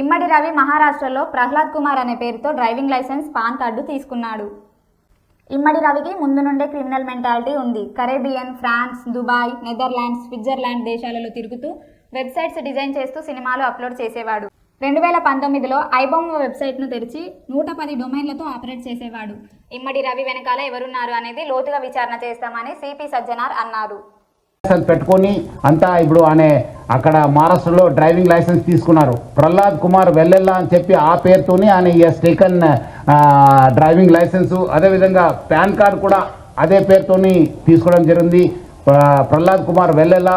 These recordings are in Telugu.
ఇమ్మడి రవి మహారాష్ట్రలో ప్రహ్లాద్ కుమార్ అనే పేరుతో డ్రైవింగ్ లైసెన్స్ పాన్ కార్డు తీసుకున్నాడు. ఇమ్మడి రవికి ముందు నుండే క్రిమినల్ మెంటాలిటీ ఉంది. Caribbean France Dubai Netherlands Switzerland దేశాలలో తిరుగుతూ వెబ్సైట్స్ డిజైన్ చేస్తూ సినిమాలు అప్లోడ్ చేసేవాడు. రెండు వేల పంతొమ్మిదిలో ఐబొమ్మ వెబ్సైట్ను తెరిచి నూట పది డొమైన్లతో ఆపరేట్ చేసేవాడు. ఇమ్మడి రవి వెనకాల ఎవరున్నారు అనేది లోతుగా విచారణ చేస్తామని సిపి సజ్జనార్ అన్నారు. పెట్టుకొని అంతా ఇప్పుడు అనే అక్కడ మహారాష్ట్రలో డ్రైవింగ్ లైసెన్స్ తీసుకున్నారు. ప్రహ్లాద్ కుమార్ వెల్లెల్లా అని చెప్పి ఆ పేరుతోనే ఆయన ఈ టేకన్ డ్రైవింగ్ లైసెన్స్ అదేవిధంగా పాన్ కార్డ్ కూడా అదే పేరుతోని తీసుకోవడం జరిగింది. ప్రహ్లాద్ కుమార్ వెల్లెల్లా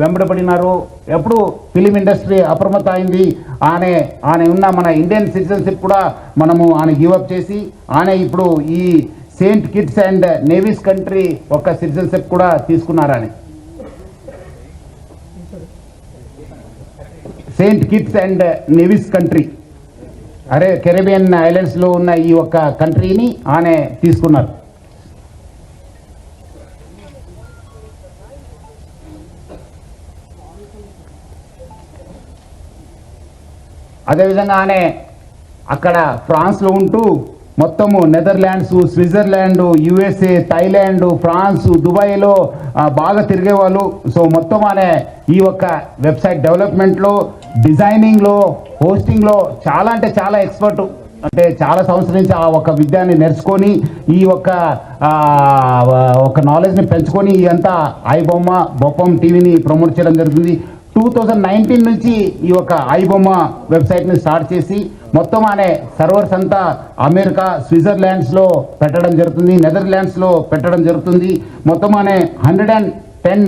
వెంబడబడినారు? ఎప్పుడు ఫిలిం ఇండస్ట్రీ అప్రమత్త అయింది? ఆనే ఆయన ఉన్న మన ఇండియన్ సిటిజన్షిప్ కూడా మనము ఆయన గివప్ చేసి ఆయన ఇప్పుడు ఈ Saint Kitts and Nevis country ఒక సిటిజన్షిప్ కూడా తీసుకున్నారని. Saint Kitts and Nevis country అరే కెరేబియన్ ఐలాండ్స్లో ఉన్న ఈ ఒక్క కంట్రీని ఆయన తీసుకున్నారు. అదేవిధంగానే అక్కడ ఫ్రాన్స్లో ఉంటూ మొత్తము Netherlands Switzerland USA Thailand France దుబాయ్లో బాగా తిరిగేవాళ్ళు. సో మొత్తం అనే ఈ ఒక్క వెబ్సైట్ డెవలప్మెంట్లో డిజైనింగ్లో హోస్టింగ్లో చాలా అంటే చాలా ఎక్స్పర్ట్ అంటే చాలా సంవత్సరం నుంచి ఆ ఒక విద్యాన్ని నేర్చుకొని ఈ ఒక్క ఒక నాలెడ్జ్ని పెంచుకొని ఇదంతా ఐబొమ్మ బొప్పం టీవీని ప్రమోట్ చేయడం జరుగుతుంది. టూ థౌజండ్ నైన్టీన్ నుంచి ఈ యొక్క ఐబొమ్మ వెబ్సైట్ని స్టార్ట్ చేసి మొత్తం అనే సర్వర్స్ అంతా అమెరికా స్విట్జర్లాండ్స్లో పెట్టడం జరుగుతుంది నెదర్లాండ్స్లో పెట్టడం జరుగుతుంది. మొత్తం అనే హండ్రెడ్ అండ్ టెన్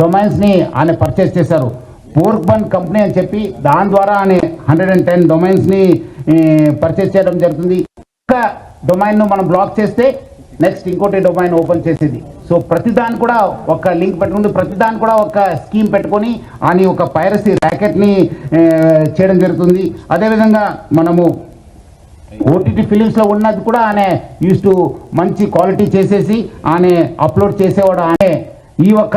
డొమైన్స్ని ఆయన పర్చేస్ చేశారు. పోర్క్ కంపెనీ అని చెప్పి దాని ద్వారా ఆయన హండ్రెడ్ అండ్ టెన్ డొమైన్స్ని పర్చేస్ చేయడం జరుగుతుంది. ఒక డొమైన్ను మనం బ్లాక్ చేస్తే నెక్స్ట్ ఇంకోటి డొమైన్ ఓపెన్ చేసేది. సో ప్రతిదాని కూడా ఒక లింక్ పెట్టుకుంది ప్రతిదాని కూడా ఒక స్కీమ్ పెట్టుకొని అని ఒక పైరసీ ర్యాకెట్ని చేయడం జరుగుతుంది. అదేవిధంగా మనము ఓటీటీ ఫిలిమ్స్లో ఉన్నది కూడా ఆయన యూస్ టు మంచి క్వాలిటీ చేసేసి ఆయన అప్లోడ్ చేసేవాడు ఆయన ఈ ఒక్క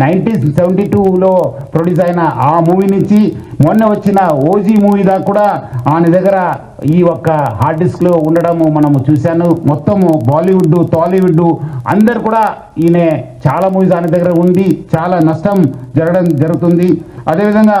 నైన్టీన్ సెవెంటీ టూలో ప్రొడ్యూస్ అయిన ఆ మూవీ నుంచి మొన్న వచ్చిన ఓజీ మూవీ దాకా కూడా ఆయన దగ్గర ఈ ఒక్క హార్డ్ డిస్క్లో ఉండడము మనము చూశాను. మొత్తము బాలీవుడ్ టాలీవుడ్ అందరు కూడా ఈయన చాలా మూవీస్ ఆయన దగ్గర ఉంది చాలా నష్టం జరగడం జరుగుతుంది. అదేవిధంగా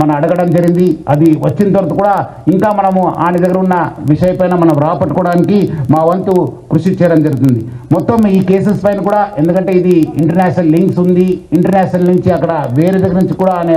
మనం అడగడం జరిగింది. అది వచ్చిన తర్వాత కూడా ఇంకా మనము ఆయన దగ్గర ఉన్న విషయపైన మనం రాపట్టుకోవడానికి మా వంతు కృషి చేయడం జరుగుతుంది. మొత్తం ఈ కేసెస్ పైన కూడా ఎందుకంటే ఇది ఇంటర్నేషనల్ లింక్స్ ఉంది. ఇంటర్నేషనల్ నుంచి అక్కడ వేరే దగ్గర నుంచి కూడా అనే